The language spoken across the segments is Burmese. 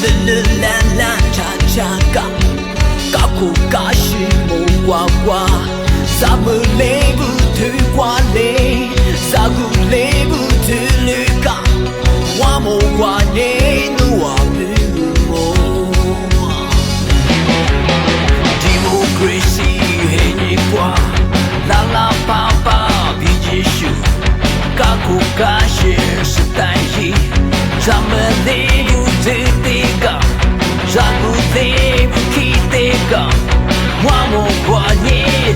လလလန်လန်ချာချာကကကိုကရှိမကွာကွာစာမလေးဘူးသူကွာလေးစာကူလေးဘူးသူလူကဝါမကွာနေနူဝါဘူးဒီမိုကရေစီဟေးကွာလာလာပါပါဒီဂျီရှူကကိုကရှိစတိုင်ကြီး ça me dégoûte des gars, j'en voulais vous quitter quand moi mon poignet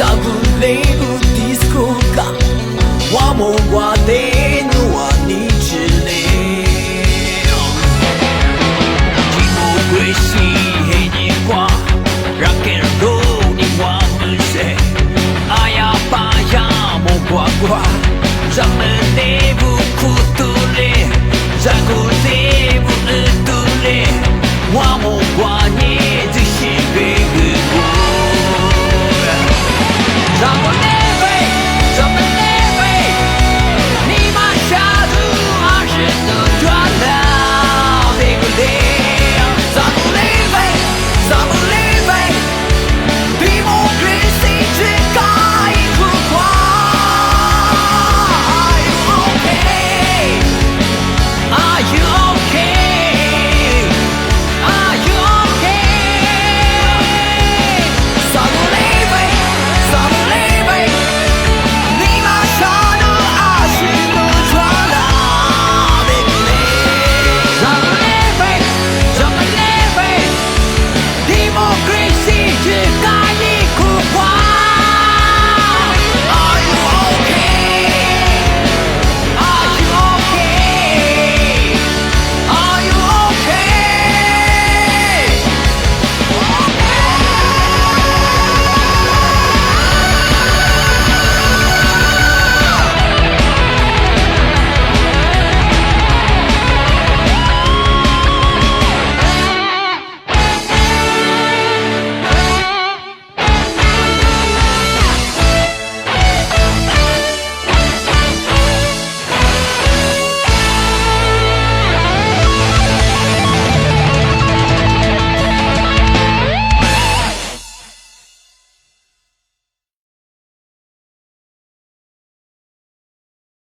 Sagulei u disco ka Wa mo wa dei